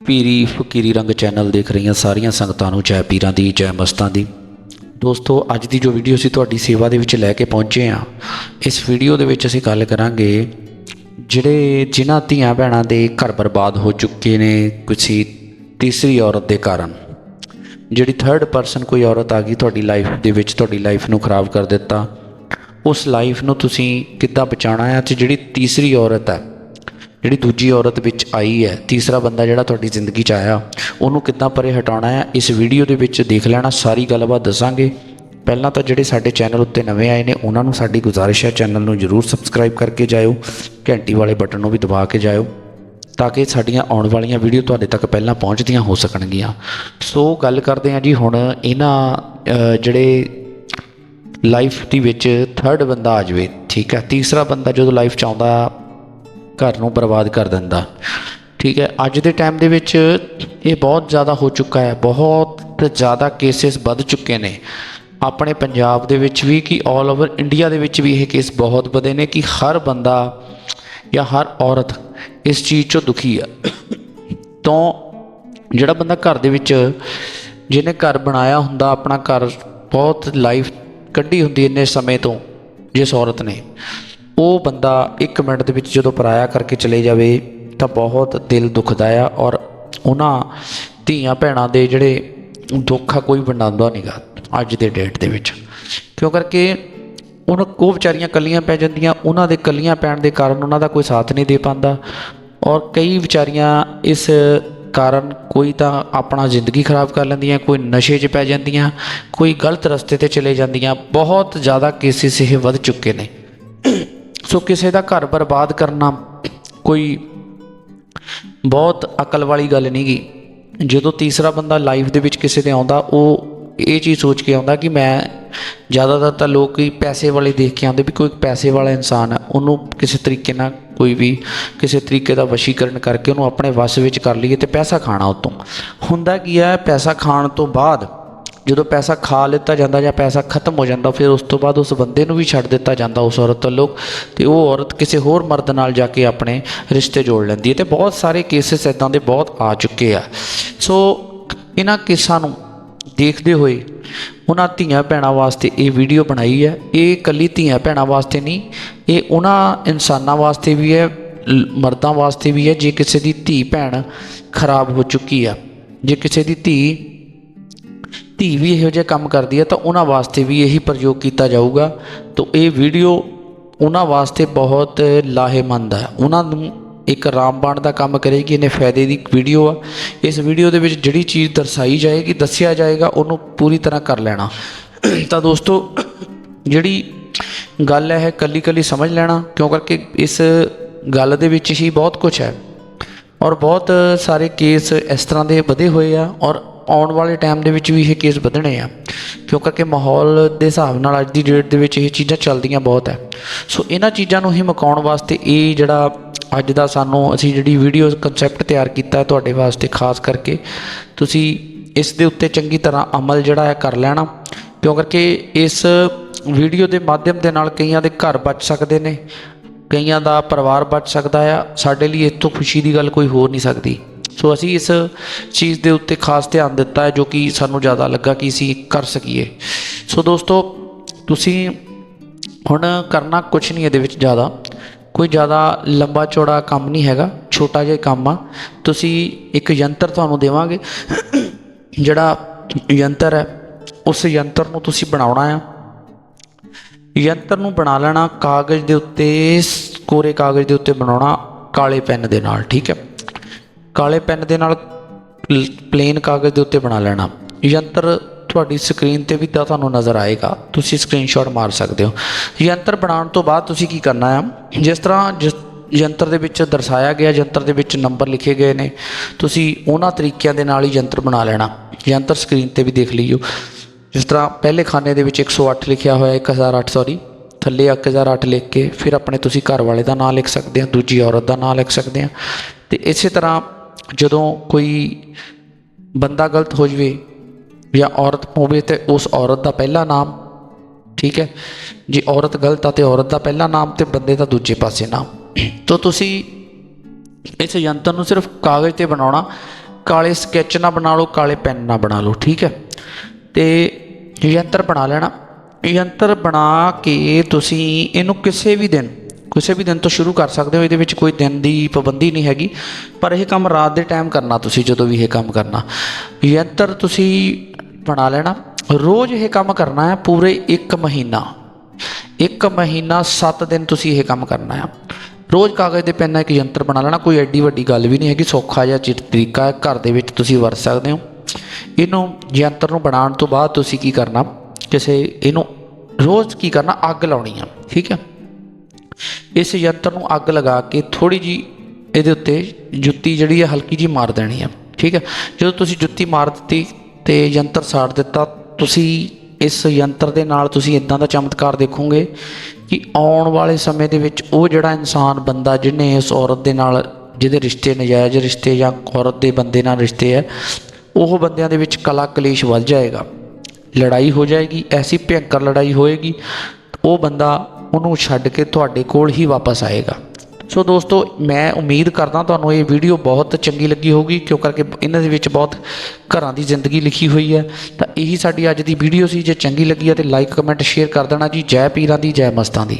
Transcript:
ਪੀਰੀ ਫਕੀਰੀ ਰੰਗ ਚੈਨਲ ਦੇਖ ਰਹੀਆਂ ਸਾਰੀਆਂ ਸੰਗਤਾਂ ਨੂੰ ਜੈ ਪੀਰਾਂ ਦੀ, ਜੈ ਮਸਤਾਂ ਦੀ। ਦੋਸਤੋ, ਅੱਜ ਦੀ ਜੋ ਵੀਡੀਓ ਅਸੀਂ ਤੁਹਾਡੀ ਸੇਵਾ ਦੇ ਵਿੱਚ ਲੈ ਕੇ ਪਹੁੰਚੇ ਹਾਂ, ਇਸ ਵੀਡੀਓ ਦੇ ਵਿੱਚ ਅਸੀਂ ਗੱਲ ਕਰਾਂਗੇ ਜਿਹੜੇ ਜਿਨ੍ਹਾਂ ਧੀਆਂ ਭੈਣਾਂ ਦੇ ਘਰ ਬਰਬਾਦ ਹੋ ਚੁੱਕੇ ਨੇ, ਕਿਸੇ ਤੀਸਰੀ ਔਰਤ ਦੇ ਕਾਰਨ। ਜਿਹੜੀ ਥਰਡ ਪਰਸਨ ਕੋਈ ਔਰਤ ਆ ਗਈ, ਤੁਹਾਡੀ ਲਾਈਫ ਦੇ ਵਿੱਚ, ਤੁਹਾਡੀ ਲਾਈਫ ਨੂੰ ਖਰਾਬ ਕਰ ਦਿੱਤਾ। ਉਸ ਲਾਈਫ ਨੂੰ ਤੁਸੀਂ ਕਿੱਦਾਂ ਬਚਾਉਣਾ ਹੈ? ਤੇ ਜਿਹੜੀ ਤੀਸਰੀ ਔਰਤ ਹੈ, ਜਿਹੜੀ ਦੂਜੀ ਔਰਤ ਵਿੱਚ ਆਈ ਹੈ, ਤੀਸਰਾ ਬੰਦਾ ਜਿਹੜਾ ਤੁਹਾਡੀ ਜ਼ਿੰਦਗੀ 'ਚ ਆਇਆ, ਉਹਨੂੰ ਕਿੱਦਾਂ ਪਰੇ ਹਟਾਉਣਾ ਹੈ? ਇਸ ਵੀਡੀਓ ਦੇ ਵਿੱਚ ਦੇਖ ਲੈਣਾ, ਸਾਰੀ ਗੱਲਬਾਤ ਦੱਸਾਂਗੇ। ਪਹਿਲਾਂ ਤਾਂ ਜਿਹੜੇ ਸਾਡੇ ਚੈਨਲ ਉੱਤੇ ਨਵੇਂ ਆਏ ਨੇ, ਉਹਨਾਂ ਨੂੰ ਸਾਡੀ ਗੁਜ਼ਾਰਿਸ਼ ਹੈ ਚੈਨਲ ਨੂੰ ਜਰੂਰ ਸਬਸਕ੍ਰਾਈਬ ਕਰਕੇ ਜਾਇਓ, ਘੰਟੀ ਵਾਲੇ ਬਟਨ ਨੂੰ ਵੀ ਦਬਾ ਕੇ ਜਾਇਓ, ਤਾਂ ਕਿ ਸਾਡੀਆਂ ਆਉਣ ਵਾਲੀਆਂ ਵੀਡੀਓ ਤੁਹਾਡੇ ਤੱਕ ਪਹਿਲਾਂ ਪਹੁੰਚਦੀਆਂ ਹੋ ਸਕਣਗੀਆਂ। ਸੋ ਗੱਲ ਕਰਦੇ ਹਾਂ ਜੀ ਹੁਣ ਇਹਨਾਂ ਜਿਹੜੇ ਲਾਈਫ ਦੇ ਵਿੱਚ ਥਰਡ ਬੰਦਾ ਆ ਜਾਵੇ, ਠੀਕ ਹੈ? ਤੀਸਰਾ ਬੰਦਾ ਜਦੋਂ ਲਾਈਫ ਚ ਆਉਂਦਾ, ਘਰ ਨੂੰ ਬਰਬਾਦ ਕਰ ਦਿੰਦਾ, ਠੀਕ ਹੈ? ਅੱਜ ਦੇ ਟਾਈਮ ਦੇ ਵਿੱਚ ਇਹ ਬਹੁਤ ਜ਼ਿਆਦਾ ਹੋ ਚੁੱਕਾ ਹੈ, ਬਹੁਤ ਜ਼ਿਆਦਾ ਕੇਸਿਸ ਵੱਧ ਚੁੱਕੇ ਨੇ। ਆਪਣੇ ਪੰਜਾਬ ਦੇ ਵਿੱਚ ਵੀ ਕਿ 올 ਓਵਰ ਇੰਡੀਆ ਦੇ ਵਿੱਚ ਵੀ ਇਹ ਕੇਸ ਬਹੁਤ ਵਧੇ ਨੇ ਕਿ ਹਰ ਬੰਦਾ ਜਾਂ ਹਰ ਔਰਤ ਇਸ ਚੀਜ਼ 'ਚੋਂ ਦੁਖੀ ਆ। ਤੋਂ ਜਿਹੜਾ ਬੰਦਾ ਘਰ ਦੇ ਵਿੱਚ ਜਿਹਨੇ ਘਰ ਬਣਾਇਆ ਹੁੰਦਾ, ਆਪਣਾ ਘਰ ਬਹੁਤ ਲਾਈਫ ਕੱਢੀ ਹੁੰਦੀ ਇੰਨੇ ਸਮੇਂ ਤੋਂ ਜਿਸ ਔਰਤ ਨੇ। ਉਹ ਬੰਦਾ 1 ਮਿੰਟ ਦੇ ਵਿੱਚ ਜਦੋਂ ਪਰਾਇਆ ਕਰਕੇ ਚਲੇ ਜਾਵੇ ਤਾਂ ਬਹੁਤ ਦਿਲ ਦੁਖਦਾ ਆ ਔਰ ਉਹਨਾਂ ਧੀਆਂ ਭੈਣਾਂ ਦੇ ਜਿਹੜੇ ਦੁੱਖ ਆ ਕੋਈ ਵੰਡਾਉਂਦਾ ਨਹੀਂਗਾ ਅੱਜ ਦੇ ਡੇਟ ਦੇ ਵਿੱਚ। ਕਿਉਂ ਕਰਕੇ ਉਹਨਾਂ ਕੋ ਵਿਚਾਰੀਆਂ ਕੱਲੀਆਂ ਪੈ ਜਾਂਦੀਆਂ, ਉਹਨਾਂ ਦੇ ਕੱਲੀਆਂ ਪੈਣ ਦੇ ਕਾਰਨ ਉਹਨਾਂ ਦਾ ਕੋਈ ਸਾਥ ਨਹੀਂ ਦੇ ਪਾਉਂਦਾ ਔਰ ਕਈ ਵਿਚਾਰੀਆਂ ਇਸ ਕਾਰਨ ਕੋਈ ਤਾਂ ਆਪਣਾ ਜ਼ਿੰਦਗੀ ਖਰਾਬ ਕਰ ਲੈਂਦੀਆਂ, ਕੋਈ ਨਸ਼ੇ 'ਚ ਪੈ ਜਾਂਦੀਆਂ, ਕੋਈ ਗਲਤ ਰਸਤੇ ਤੇ ਚਲੇ ਜਾਂਦੀਆਂ, ਬਹੁਤ ਜ਼ਿਆਦਾ ਕੇਸਿਸ ਇਹ ਵੱਧ ਚੁੱਕੇ ਨੇ। ਸੋ ਕਿਸੇ ਦਾ ਘਰ ਬਰਬਾਦ ਕਰਨਾ ਕੋਈ ਬਹੁਤ ਅਕਲ ਵਾਲੀ ਗੱਲ ਨਹੀਂ ਗੀ। ਜਦੋਂ ਤੀਸਰਾ ਬੰਦਾ ਲਾਈਫ ਦੇ ਵਿੱਚ ਕਿਸੇ ਦੇ ਆਉਂਦਾ, ਉਹ ਇਹ ਚੀਜ਼ ਸੋਚ ਕੇ ਆਉਂਦਾ ਕਿ ਮੈਂ ਜ਼ਿਆਦਾਤਰ ਤਾਂ ਲੋਕ ਹੀ ਪੈਸੇ ਵਾਲੇ ਦੇਖ ਕੇ ਆਉਂਦੇ ਵੀ ਕੋਈ ਪੈਸੇ ਵਾਲਾ ਇਨਸਾਨ ਹੈ ਉਹਨੂੰ ਕਿਸੇ ਤਰੀਕੇ ਨਾਲ ਕੋਈ ਵੀ ਕਿਸੇ ਤਰੀਕੇ ਦਾ ਵਸ਼ੀਕਰਨ ਕਰਕੇ ਉਹਨੂੰ ਆਪਣੇ ਵਸ ਵਿੱਚ ਕਰ ਲਈਏ ਤੇ ਪੈਸਾ ਖਾਣਾ ਉਤੋਂ। ਹੁੰਦਾ ਕੀ ਹੈ ਪੈਸਾ ਖਾਣ ਤੋਂ ਬਾਅਦ ਜਦੋਂ ਪੈਸਾ ਖਾ ਲਿੱਤਾ ਜਾਂਦਾ ਜਾਂ ਪੈਸਾ ਖਤਮ ਹੋ ਜਾਂਦਾ, ਫਿਰ ਉਸ ਤੋਂ ਬਾਅਦ ਉਸ ਬੰਦੇ ਨੂੰ ਵੀ ਛੱਡ ਦਿੱਤਾ ਜਾਂਦਾ ਉਸ ਔਰਤ ਵੱਲੋਂ ਤੇ ਉਹ ਔਰਤ ਕਿਸੇ ਹੋਰ ਮਰਦ ਨਾਲ ਜਾ ਕੇ ਆਪਣੇ ਰਿਸ਼ਤੇ ਜੋੜ ਲੈਂਦੀ ਹੈ ਤੇ ਬਹੁਤ ਸਾਰੇ ਕੇਸਿਸ ਇਦਾਂ ਦੇ ਬਹੁਤ ਆ ਚੁੱਕੇ ਆ। ਸੋ ਇਹਨਾਂ ਕੇਸਾਂ ਨੂੰ ਦੇਖਦੇ ਹੋਏ ਉਹਨਾਂ ਧੀਆਂ ਭੈਣਾਂ ਵਾਸਤੇ ਇਹ ਵੀਡੀਓ ਬਣਾਈ ਹੈ। ਇਹ ਇਕੱਲੀ ਧੀਆਂ ਭੈਣਾਂ ਵਾਸਤੇ ਨਹੀਂ, ਇਹ ਉਹਨਾਂ ਇਨਸਾਨਾਂ ਵਾਸਤੇ ਵੀ ਹੈ ਮਰਦਾਂ ਵਾਸਤੇ ਵੀ ਹੈ, ਜੇ ਕਿਸੇ ਦੀ ਧੀ ਭੈਣ ਖਰਾਬ ਹੋ ਚੁੱਕੀ ਆ। ਜੇ ਕਿਸੇ ਦੀ ਧੀ ਧੀ ਵੀ ਇਹੋ ਜਿਹਾ ਕੰਮ ਕਰਦੀ ਹੈ, ਤਾਂ ਉਹਨਾਂ ਵਾਸਤੇ ਵੀ ਇਹੀ ਪ੍ਰਯੋਗ ਕੀਤਾ ਜਾਊਗਾ। ਤਾਂ ਇਹ ਵੀਡੀਓ ਉਹਨਾਂ ਵਾਸਤੇ ਬਹੁਤ ਲਾਹੇਮੰਦ ਹੈ ਉਹਨਾਂ ਨੂੰ ਇੱਕ ਰਾਮਬਾਣ ਦਾ ਕੰਮ ਕਰੇਗੀ, ਇਹਨੇ ਫਾਇਦੇ ਦੀ ਵੀਡੀਓ ਆ। ਇਸ ਵੀਡੀਓ ਦੇ ਵਿੱਚ ਜਿਹੜੀ ਚੀਜ਼ ਦਰਸਾਈ ਜਾਏਗੀ, ਦੱਸਿਆ ਜਾਏਗਾ, ਉਹਨੂੰ ਪੂਰੀ ਤਰ੍ਹਾਂ ਕਰ ਲੈਣਾ। ਤਾਂ ਦੋਸਤੋ, ਜਿਹੜੀ ਗੱਲ ਹੈ ਕੱਲੀ ਕੱਲੀ ਸਮਝ ਲੈਣਾ, ਕਿਉਂ ਕਰਕੇ ਇਸ ਗੱਲ ਦੇ ਵਿੱਚ ਹੀ ਬਹੁਤ ਕੁਝ ਹੈ। ਔਰ ਬਹੁਤ ਸਾਰੇ ਕੇਸ ਇਸ ਤਰ੍ਹਾਂ ਦੇ ਵਧੇ ਹੋਏ ਆ, ਔਰ ਆਉਣ ਵਾਲੇ ਟਾਈਮ ਦੇ ਵਿੱਚ ਵੀ ਇਹ ਕੇਸ ਵਧਣੇ ਆ। ਕਿਉਂ ਕਰਕੇ ਮਾਹੌਲ ਦੇ ਹਿਸਾਬ ਨਾਲ ਅੱਜ ਦੀ ਡੇਟ ਦੇ ਵਿੱਚ ਇਹ ਚੀਜ਼ਾਂ ਚੱਲਦੀਆਂ ਬਹੁਤ ਹੈ। ਸੋ ਇਹਨਾਂ ਚੀਜ਼ਾਂ ਨੂੰ ਹੀ ਮੁਕਾਉਣ ਵਾਸਤੇ ਇਹ ਜਿਹੜਾ ਅੱਜ ਦਾ ਸਾਨੂੰ ਅਸੀਂ ਜਿਹੜੀ ਵੀਡੀਓ ਕਨਸੈਪਟ ਤਿਆਰ ਕੀਤਾ ਤੁਹਾਡੇ ਵਾਸਤੇ, ਖਾਸ ਕਰਕੇ ਤੁਸੀਂ ਇਸ ਦੇ ਉੱਤੇ ਚੰਗੀ ਤਰ੍ਹਾਂ ਅਮਲ ਜਿਹੜਾ ਹੈ ਕਰ ਲੈਣਾ। ਕਿਉਂ ਕਰਕੇ ਇਸ ਵੀਡੀਓ ਦੇ ਮਾਧਿਅਮ ਦੇ ਨਾਲ ਕਈਆਂ ਦੇ ਘਰ ਬਚ ਸਕਦੇ ਨੇ, ਕਈਆਂ ਦਾ ਪਰਿਵਾਰ ਬਚ ਸਕਦਾ ਆ, ਸਾਡੇ ਲਈ ਇਸ ਤੋਂ ਖੁਸ਼ੀ ਦੀ ਗੱਲ ਕੋਈ ਹੋਰ ਨਹੀਂ ਸਕਦੀ। ਸੋ ਅਸੀਂ ਇਸ ਚੀਜ਼ ਦੇ ਉੱਤੇ ਖਾਸ ਧਿਆਨ ਦਿੱਤਾ ਹੈ ਜੋ ਕਿ ਸਾਨੂੰ ਜ਼ਿਆਦਾ ਲੱਗਾ ਕਿ ਅਸੀਂ ਕਰ ਸਕੀਏ। ਸੋ ਦੋਸਤੋ, ਤੁਸੀਂ ਹੁਣ ਕਰਨਾ ਕੁਝ ਨਹੀਂ ਇਹਦੇ ਵਿੱਚ ਜ਼ਿਆਦਾ। ਕੋਈ ਜ਼ਿਆਦਾ ਲੰਬਾ ਚੌੜਾ ਕੰਮ ਨਹੀਂ ਹੈਗਾ, ਛੋਟਾ ਜਿਹਾ ਕੰਮ ਆ। ਤੁਸੀਂ ਇੱਕ ਯੰਤਰ ਤੁਹਾਨੂੰ ਦੇਵਾਂਗੇ। ਜਿਹੜਾ ਯੰਤਰ ਹੈ, ਉਸ ਯੰਤਰ ਨੂੰ ਤੁਸੀਂ ਬਣਾਉਣਾ ਆ। ਯੰਤਰ ਨੂੰ ਬਣਾ ਲੈਣਾ, ਕਾਗਜ਼ ਦੇ ਉੱਤੇ, ਕੋਰੇ ਕਾਗਜ਼ ਦੇ ਉੱਤੇ ਬਣਾਉਣਾ, ਕਾਲੇ ਪੈਨ ਦੇ ਨਾਲ, ਠੀਕ ਹੈ। ਕਾਲੇ ਪੈਨ ਦੇ ਨਾਲ ਪਲੇਨ ਕਾਗਜ਼ ਦੇ ਉੱਤੇ ਬਣਾ ਲੈਣਾ। ਯੰਤਰ ਤੁਹਾਡੀ ਸਕਰੀਨ ਤੇ ਵੀ ਤਾਂ ਤੁਹਾਨੂੰ ਨਜ਼ਰ ਆਏਗਾ। ਤੁਸੀਂ ਸਕਰੀਨਸ਼ਾਟ ਮਾਰ ਸਕਦੇ ਹੋ। ਯੰਤਰ ਬਣਾਉਣ ਤੋਂ ਬਾਅਦ ਤੁਸੀਂ ਕੀ ਕਰਨਾ ਆ? ਜਿਸ ਤਰ੍ਹਾਂ ਜਿਸ ਯੰਤਰ ਦੇ ਵਿੱਚ ਦਰਸਾਇਆ ਗਿਆ, ਯੰਤਰ ਦੇ ਵਿੱਚ ਨੰਬਰ ਲਿਖੇ ਗਏ ਨੇ, ਤੁਸੀਂ ਉਹਨਾਂ ਤਰੀਕਿਆਂ ਦੇ ਨਾਲ ਹੀ ਯੰਤਰ ਬਣਾ ਲੈਣਾ। ਯੰਤਰ ਸਕਰੀਨ ਤੇ ਵੀ ਦੇਖ ਲਈਓ। ਜਿਸ ਤਰ੍ਹਾਂ ਪਹਿਲੇ ਖਾਨੇ ਦੇ ਵਿੱਚ 108 ਲਿਖਿਆ ਹੋਇਆ 1008 ਸੌਰੀ ਥੱਲੇ 1008 ਲਿਖ ਕੇ, ਫਿਰ ਆਪਣੇ ਤੁਸੀਂ ਘਰ ਵਾਲੇ ਦਾ ਨਾਮ ਲਿਖ ਸਕਦੇ ਆ, ਦੂਜੀ ਔਰਤ ਦਾ ਨਾਮ ਲਿਖ ਸਕਦੇ ਆ। ਤੇ ਇਸੇ ਤਰ੍ਹਾਂ ਜਦੋਂ ਕੋਈ ਬੰਦਾ ਗਲਤ ਹੋ ਜਵੇ ਜਾਂ ਔਰਤ ਹੋਵੇ ਤੇ ਉਸ ਔਰਤ ਦਾ ਪਹਿਲਾ ਨਾਮ, ਠੀਕ ਹੈ? ਜੇ ਔਰਤ ਗਲਤ ਆ ਤੇ ਔਰਤ ਦਾ ਪਹਿਲਾ ਨਾਮ ਤੇ ਬੰਦੇ ਦਾ ਦੂਜੇ ਪਾਸੇ ਨਾਮ। ਤਾਂ ਤੁਸੀਂ ਇਸ ਯੰਤਰ ਨੂੰ ਸਿਰਫ ਕਾਗਜ਼ ਤੇ ਬਣਾਉਣਾ, ਕਾਲੇ ਸਕੈਚ ਨਾਲ ਬਣਾ ਲਓ, ਕਾਲੇ ਪੈਨ ਨਾਲ ਬਣਾ ਲਓ, ਠੀਕ ਹੈ? ਤੇ ਯੰਤਰ ਬਣਾ ਲੈਣਾ। ਯੰਤਰ ਬਣਾ ਕੇ ਤੁਸੀਂ ਇਹਨੂੰ ਕਿਸੇ ਵੀ ਦਿਨ, ਕਿਸੇ ਵੀ ਦਿਨ ਤੋਂ ਸ਼ੁਰੂ ਕਰ ਸਕਦੇ ਹੋ। ਇਹਦੇ ਵਿੱਚ ਕੋਈ ਦਿਨ ਦੀ ਪਾਬੰਦੀ ਨਹੀਂ ਹੈਗੀ। ਪਰ ਇਹ ਕੰਮ ਰਾਤ ਦੇ ਟਾਈਮ ਕਰਨਾ ਤੁਸੀਂ, ਜਦੋਂ ਵੀ ਇਹ ਕੰਮ ਕਰਨਾ। ਯੰਤਰ ਤੁਸੀਂ ਬਣਾ ਲੈਣਾ। ਰੋਜ਼ ਇਹ ਕੰਮ ਕਰਨਾ ਹੈ ਪੂਰੇ 1 ਮਹੀਨਾ। ਇੱਕ ਮਹੀਨਾ 7 ਦਿਨ ਤੁਸੀਂ ਇਹ ਕੰਮ ਕਰਨਾ ਹੈ। ਰੋਜ਼ ਕਾਗਜ਼ ਦੇ ਪੈਨ ਨਾਲ ਇੱਕ ਯੰਤਰ ਬਣਾ ਲੈਣਾ, ਕੋਈ ਐਡੀ ਵੱਡੀ ਗੱਲ ਵੀ ਨਹੀਂ ਹੈਗੀ, ਸੌਖਾ ਜਿਹਾ ਚਿ- ਤਰੀਕਾ ਹੈ, ਘਰ ਦੇ ਵਿੱਚ ਤੁਸੀਂ ਵਰਤ ਸਕਦੇ ਹੋ। ਇਹਨੂੰ ਯੰਤਰ ਨੂੰ ਬਣਾਉਣ ਤੋਂ ਬਾਅਦ ਤੁਸੀਂ ਕੀ ਕਰਨਾ, ਕਿਸੇ ਇਹਨੂੰ ਰੋਜ਼ ਕੀ ਕਰਨਾ, ਅੱਗ ਲਾਉਣੀ ਆ, ਠੀਕ ਹੈ। ਇਸ ਯੰਤਰ ਨੂੰ ਅੱਗ ਲਗਾ ਕੇ ਥੋੜੀ ਜੀ ਇਹਦੇ ਉੱਤੇ ਜੁੱਤੀ ਜਿਹੜੀ ਹੈ ਹਲਕੀ ਜੀ ਮਾਰ ਦੇਣੀ ਆ ਠੀਕ ਹੈ। ਜਦੋਂ ਤੁਸੀਂ ਜੁੱਤੀ ਮਾਰ ਦਿੱਤੀ ਤੇ ਯੰਤਰ ਸਾੜ ਦਿੱਤਾ। ਤੁਸੀਂ ਇਸ ਯੰਤਰ ਦੇ ਨਾਲ ਤੁਸੀਂ ਇਦਾਂ ਦਾ ਚਮਤਕਾਰ ਦੇਖੋਗੇ ਕਿ ਆਉਣ ਵਾਲੇ ਸਮੇਂ ਦੇ ਵਿੱਚ ਉਹ ਜਿਹੜਾ ਇਨਸਾਨ ਬੰਦਾ ਜਿਹਨੇ ਇਸ ਔਰਤ ਦੇ ਨਾਲ, ਜਿਹਦੇ ਰਿਸ਼ਤੇ ਨਜਾਇਜ਼ ਰਿਸ਼ਤੇ ਜਾਂ ਔਰਤ ਦੇ ਬੰਦੇ ਨਾਲ ਰਿਸ਼ਤੇ ਹੈ, ਉਹ ਬੰਦਿਆਂ ਦੇ ਵਿੱਚ ਕਲਾ ਕਲੇਸ਼ ਵੱਧ ਜਾਏਗਾ। ਲੜਾਈ ਹੋ ਜਾਏਗੀ, ਐਸੀ ਭਿਅੰਕਰ ਲੜਾਈ ਹੋਏਗੀ, ਉਹ ਬੰਦਾ ਉਹਨੂੰ ਛੱਡ ਕੇ ਤੁਹਾਡੇ ਕੋਲ ਹੀ ਵਾਪਸ ਆਏਗਾ। ਸੋ ਦੋਸਤੋ, ਮੈਂ ਉਮੀਦ ਕਰਦਾ ਤੁਹਾਨੂੰ ਇਹ ਵੀਡੀਓ ਬਹੁਤ ਚੰਗੀ ਲੱਗੀ ਹੋਊਗੀ, ਕਿਉਂ ਕਰਕੇ ਇਹਨਾਂ ਦੇ ਵਿੱਚ ਬਹੁਤ ਘਰਾਂ ਦੀ ਜ਼ਿੰਦਗੀ ਲਿਖੀ ਹੋਈ ਹੈ। ਤਾਂ ਇਹੀ ਸਾਡੀ ਅੱਜ ਦੀ ਵੀਡੀਓ ਸੀ, ਜੇ ਚੰਗੀ ਲੱਗੀ ਹੈ ਤੇ ਲਾਈਕ ਕਮੈਂਟ ਸ਼ੇਅਰ ਕਰ ਦੇਣਾ ਜੀ। ਜੈ ਪੀਰਾਂ ਦੀ, ਜੈ ਮਸਤਾਂ ਦੀ।